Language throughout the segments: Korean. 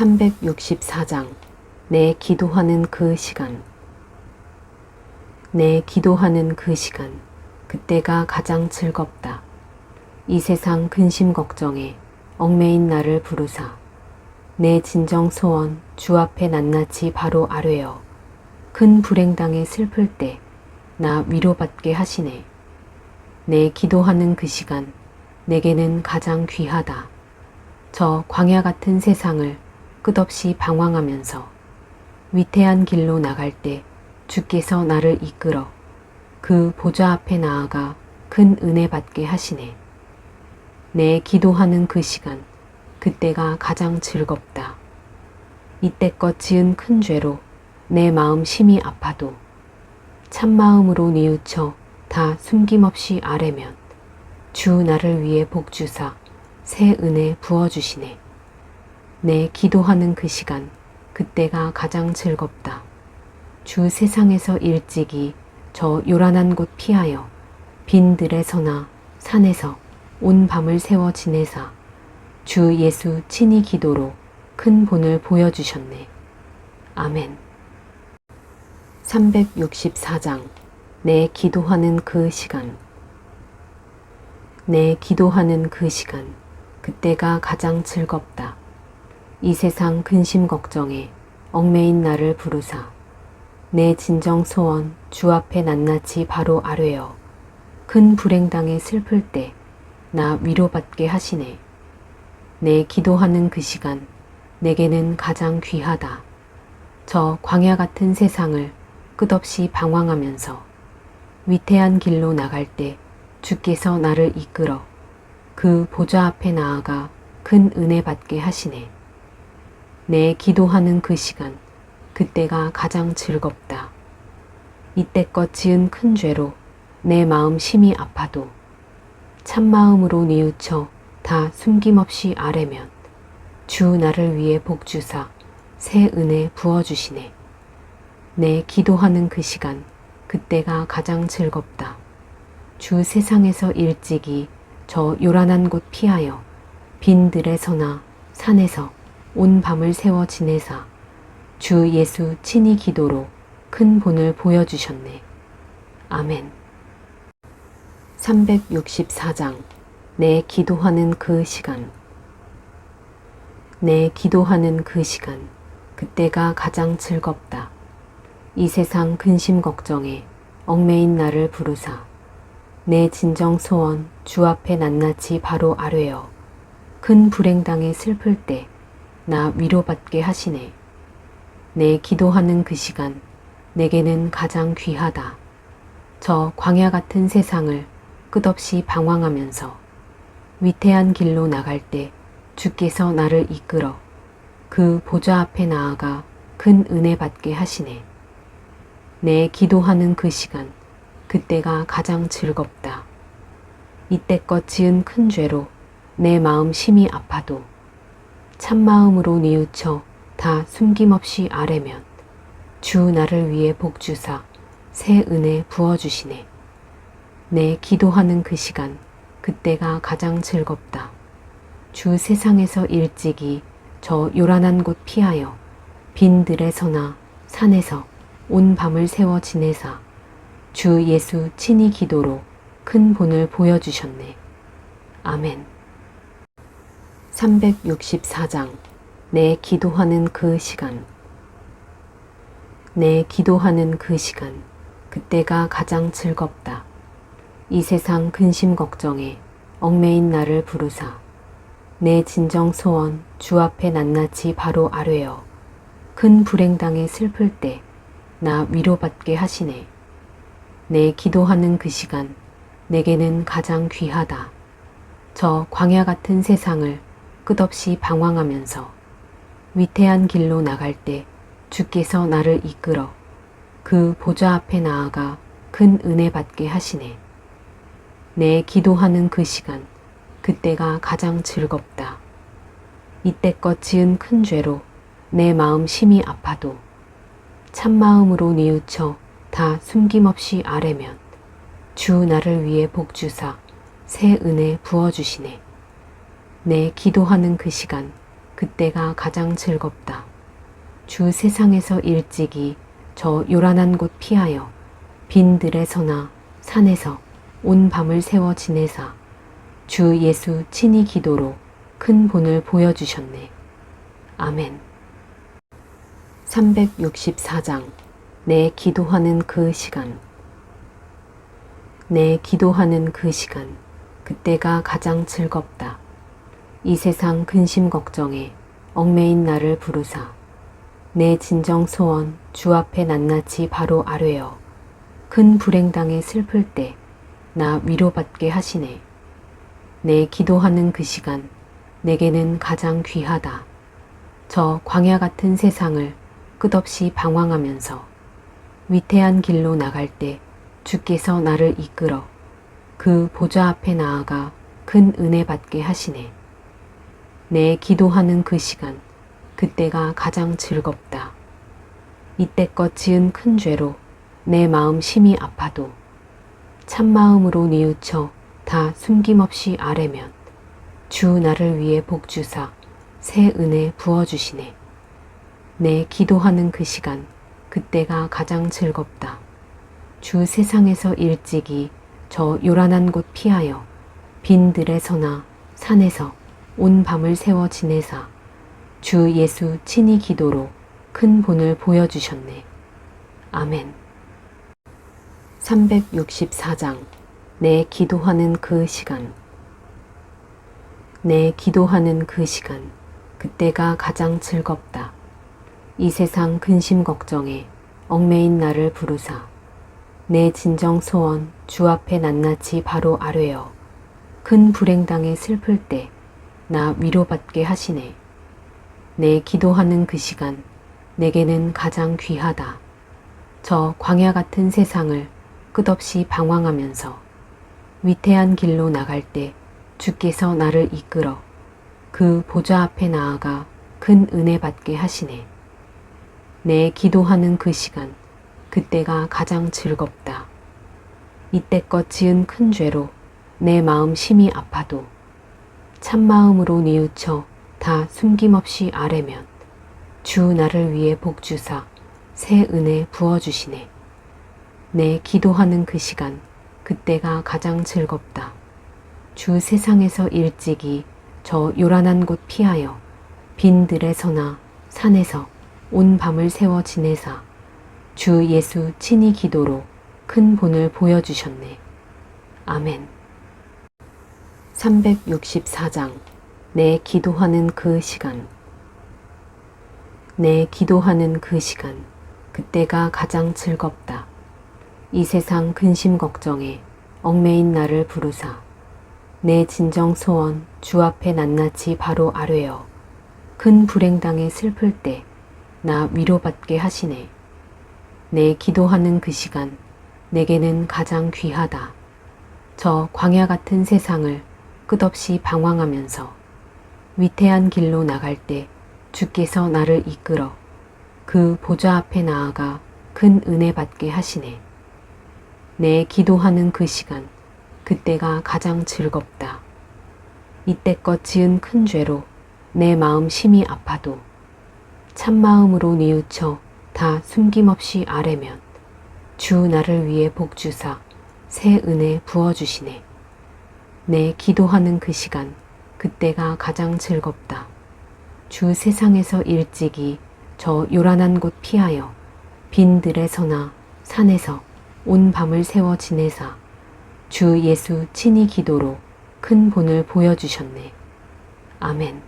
364장 내 기도하는 그 시간 내 기도하는 그 시간 그때가 가장 즐겁다. 이 세상 근심 걱정에 얽매인 나를 부르사 내 진정 소원 주 앞에 낱낱이 바로 아뢰어 큰 불행당에 슬플 때 나 위로받게 하시네. 내 기도하는 그 시간 내게는 가장 귀하다. 저 광야 같은 세상을 끝없이 방황하면서 위태한 길로 나갈 때 주께서 나를 이끌어 그 보좌 앞에 나아가 큰 은혜 받게 하시네. 내 기도하는 그 시간, 그때가 가장 즐겁다. 이때껏 지은 큰 죄로 내 마음 심히 아파도 참마음으로 뉘우쳐 다 숨김없이 아뢰면 주 나를 위해 복주사 새 은혜 부어주시네. 내 기도하는 그 시간, 그때가 가장 즐겁다. 주 세상에서 일찍이 저 요란한 곳 피하여 빈 들에서나 산에서 온 밤을 세워 지내사 주 예수 친히 기도로 큰 본을 보여주셨네. 아멘. 364장 내 기도하는 그 시간 내 기도하는 그 시간 그때가 가장 즐겁다. 이 세상 근심 걱정에 얽매인 나를 부르사 내 진정 소원 주 앞에 낱낱이 바로 아뢰어 큰 불행당에 슬플 때 나 위로받게 하시네. 내 기도하는 그 시간 내게는 가장 귀하다. 저 광야 같은 세상을 끝없이 방황하면서 위태한 길로 나갈 때 주께서 나를 이끌어 그 보좌 앞에 나아가 큰 은혜 받게 하시네. 내 기도하는 그 시간, 그때가 가장 즐겁다. 이때껏 지은 큰 죄로 내 마음 심히 아파도 참마음으로 뉘우쳐 다 숨김없이 아뢰면 주 나를 위해 복주사 새 은혜 부어주시네. 내 기도하는 그 시간, 그때가 가장 즐겁다. 주 세상에서 일찍이 저 요란한 곳 피하여 빈들에서나 산에서 온 밤을 세워 지내사 주 예수 친히 기도로 큰 본을 보여주셨네. 아멘. 364장 내 기도하는 그 시간 내 기도하는 그 시간 그때가 가장 즐겁다. 이 세상 근심 걱정에 얽매인 나를 부르사 내 진정 소원 주 앞에 낱낱이 바로 아뢰어 큰 불행당에 슬플 때 나 위로받게 하시네. 내 기도하는 그 시간 내게는 가장 귀하다. 저 광야 같은 세상을 끝없이 방황하면서 위태한 길로 나갈 때 주께서 나를 이끌어 그 보좌 앞에 나아가 큰 은혜 받게 하시네. 내 기도하는 그 시간, 그때가 가장 즐겁다. 이때껏 지은 큰 죄로 내 마음 심히 아파도 참마음으로 뉘우쳐 다 숨김없이 아뢰면 주 나를 위해 복주사 새 은혜 부어주시네. 내 기도하는 그 시간, 그때가 가장 즐겁다. 주 세상에서 일찍이 저 요란한 곳 피하여 빈 들에서나 산에서 온 밤을 세워 지내사 주 예수 친히 기도로 큰 본을 보여주셨네. 아멘. 364장 내 기도하는 그 시간 내 기도하는 그 시간 그때가 가장 즐겁다. 이 세상 근심 걱정에 얽매인 나를 부르사 내 진정 소원 주 앞에 낱낱이 바로 아뢰어 큰 불행당에 슬플 때 나 위로받게 하시네. 내 기도하는 그 시간 내게는 가장 귀하다. 저 광야 같은 세상을 끝없이 방황하면서 위태한 길로 나갈 때 주께서 나를 이끌어 그 보좌 앞에 나아가 큰 은혜 받게 하시네. 내 기도하는 그 시간, 그때가 가장 즐겁다. 이때껏 지은 큰 죄로 내 마음 심히 아파도 참마음으로 뉘우쳐 다 숨김없이 아뢰면 주 나를 위해 복주사 새 은혜 부어주시네. 내 기도하는 그 시간, 그때가 가장 즐겁다. 주 세상에서 일찍이 저 요란한 곳 피하여 빈 들에서나 산에서 온 밤을 새워 지내사 주 예수 친히 기도로 큰 본을 보여주셨네. 아멘. 364장 내 기도하는 그 시간 내 기도하는 그 시간 그때가 가장 즐겁다. 이 세상 근심 걱정에 얽매인 나를 부르사 내 진정 소원 주 앞에 낱낱이 바로 아뢰어 큰 불행당에 슬플 때 나 위로받게 하시네. 내 기도하는 그 시간 내게는 가장 귀하다. 저 광야 같은 세상을 끝없이 방황하면서 위태한 길로 나갈 때 주께서 나를 이끌어 그 보좌 앞에 나아가 큰 은혜 받게 하시네. 내 기도하는 그 시간, 그때가 가장 즐겁다. 이때껏 지은 큰 죄로 내 마음 심히 아파도 참마음으로 뉘우쳐 다 숨김없이 아뢰면 주 나를 위해 복주사 새 은혜 부어주시네. 내 기도하는 그 시간, 그때가 가장 즐겁다. 주 세상에서 일찍이 저 요란한 곳 피하여 빈들에서나 산에서 온 밤을 새워 지내사 주 예수 친히 기도로 큰 본을 보여주셨네. 아멘. 364장 내 기도하는 그 시간 내 기도하는 그 시간 그때가 가장 즐겁다. 이 세상 근심 걱정에 얽매인 나를 부르사 내 진정 소원 주 앞에 낱낱이 바로 아뢰어 큰 불행당에 슬플 때 나 위로받게 하시네. 내 기도하는 그 시간 내게는 가장 귀하다. 저 광야 같은 세상을 끝없이 방황하면서 위태한 길로 나갈 때 주께서 나를 이끌어 그 보좌 앞에 나아가 큰 은혜 받게 하시네. 내 기도하는 그 시간, 그때가 가장 즐겁다. 이때껏 지은 큰 죄로 내 마음 심히 아파도 참마음으로 뉘우쳐 다 숨김없이 아뢰면 주 나를 위해 복주사 새 은혜 부어주시네. 내 기도하는 그 시간, 그때가 가장 즐겁다. 주 세상에서 일찍이 저 요란한 곳 피하여 빈 들에서나 산에서 온 밤을 새워 지내사 주 예수 친히 기도로 큰 본을 보여주셨네. 아멘. 364장 내 기도하는 그 시간 내 기도하는 그 시간 그때가 가장 즐겁다. 이 세상 근심 걱정에 얽매인 나를 부르사 내 진정 소원 주 앞에 낱낱이 바로 아뢰어 큰 불행당에 슬플 때 나 위로받게 하시네. 내 기도하는 그 시간 내게는 가장 귀하다. 저 광야 같은 세상을 끝없이 방황하면서 위태한 길로 나갈 때 주께서 나를 이끌어 그 보좌 앞에 나아가 큰 은혜 받게 하시네. 내 기도하는 그 시간, 그때가 가장 즐겁다. 이때껏 지은 큰 죄로 내 마음 심히 아파도 참마음으로 뉘우쳐 다 숨김없이 아뢰면 주 나를 위해 복주사 새 은혜 부어주시네. 내 기도하는 그 시간, 그때가 가장 즐겁다. 주 세상에서 일찍이 저 요란한 곳 피하여 빈 들에서나 산에서 온 밤을 새워 지내사 주 예수 친히 기도로 큰 본을 보여주셨네. 아멘.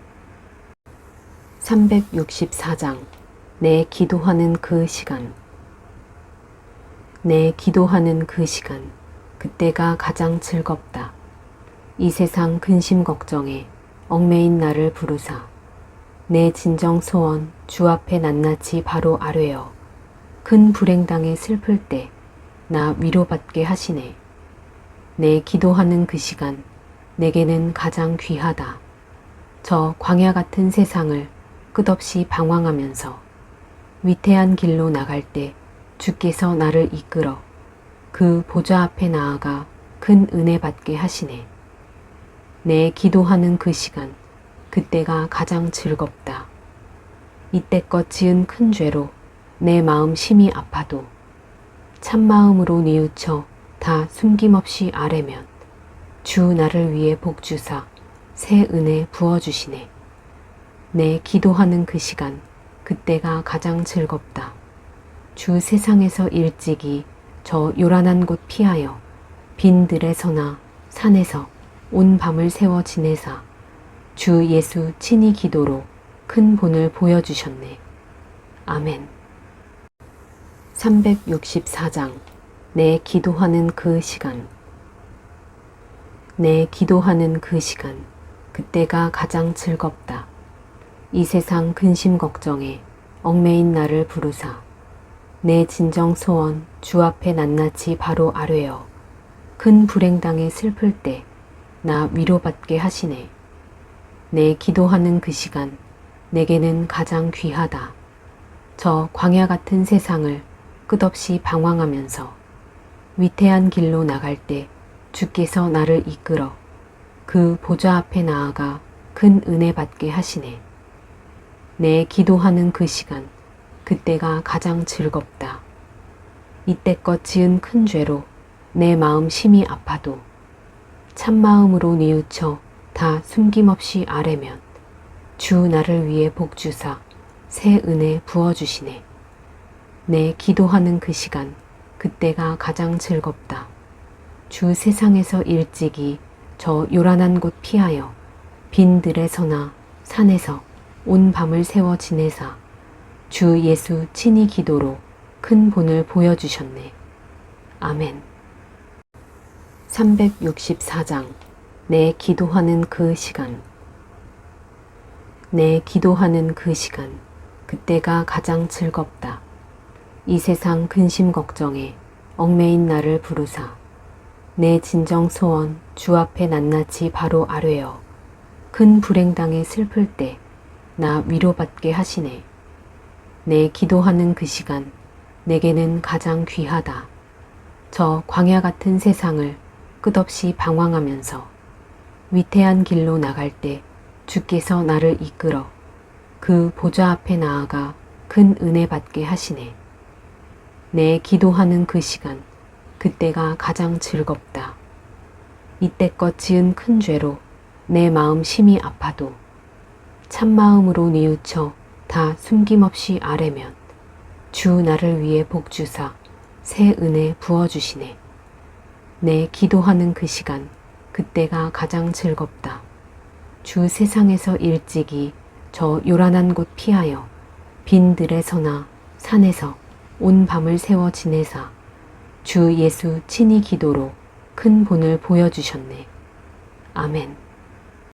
364장 내 기도하는 그 시간 내 기도하는 그 시간 그때가 가장 즐겁다. 이 세상 근심 걱정에 얽매인 나를 부르사 내 진정 소원 주 앞에 낱낱이 바로 아뢰어 큰 불행당에 슬플 때 나 위로받게 하시네. 내 기도하는 그 시간 내게는 가장 귀하다. 저 광야 같은 세상을 끝없이 방황하면서 위태한 길로 나갈 때 주께서 나를 이끌어 그 보좌 앞에 나아가 큰 은혜 받게 하시네. 내 기도하는 그 시간, 그때가 가장 즐겁다. 이때껏 지은 큰 죄로 내 마음 심히 아파도 참마음으로 뉘우쳐 다 숨김없이 아뢰면 주 나를 위해 복주사 새 은혜 부어주시네. 내 기도하는 그 시간 그때가 가장 즐겁다. 주 세상에서 일찍이 저 요란한 곳 피하여 빈 들에서나 산에서 온 밤을 세워 지내사 주 예수 친히 기도로 큰 본을 보여주셨네. 아멘. 364장 내 기도하는 그 시간 내 기도하는 그 시간 그때가 가장 즐겁다. 이 세상 근심 걱정에 얽매인 나를 부르사 내 진정 소원 주 앞에 낱낱이 바로 아뢰어 큰 불행당에 슬플 때 나 위로받게 하시네. 내 기도하는 그 시간 내게는 가장 귀하다. 저 광야 같은 세상을 끝없이 방황하면서 위태한 길로 나갈 때 주께서 나를 이끌어 그 보좌 앞에 나아가 큰 은혜 받게 하시네. 내 기도하는 그 시간 그때가 가장 즐겁다. 이때껏 지은 큰 죄로 내 마음 심히 아파도 참마음으로 뉘우쳐 다 숨김없이 아뢰면 주 나를 위해 복주사 새 은혜 부어주시네. 내 기도하는 그 시간 그때가 가장 즐겁다. 주 세상에서 일찍이 저 요란한 곳 피하여 빈 들에서나 산에서 온 밤을 세워 지내사 주 예수 친히 기도로 큰 본을 보여주셨네. 아멘. 364장 내 기도하는 그 시간 내 기도하는 그 시간 그때가 가장 즐겁다. 이 세상 근심 걱정에 얽매인 나를 부르사 내 진정 소원 주 앞에 낱낱이 바로 아뢰어 큰 불행당에 슬플 때 나 위로받게 하시네. 내 기도하는 그 시간 내게는 가장 귀하다. 저 광야 같은 세상을 끝없이 방황하면서 위태한 길로 나갈 때 주께서 나를 이끌어 그 보좌 앞에 나아가 큰 은혜 받게 하시네. 내 기도하는 그 시간, 그때가 가장 즐겁다. 이때껏 지은 큰 죄로 내 마음 심히 아파도 참마음으로 뉘우쳐 다 숨김없이 아뢰면 주 나를 위해 복주사 새 은혜 부어주시네. 내 기도하는 그 시간, 그때가 가장 즐겁다. 주 세상에서 일찍이 저 요란한 곳 피하여 빈 들에서나 산에서 온 밤을 세워 지내사 주 예수 친히 기도로 큰 본을 보여주셨네. 아멘.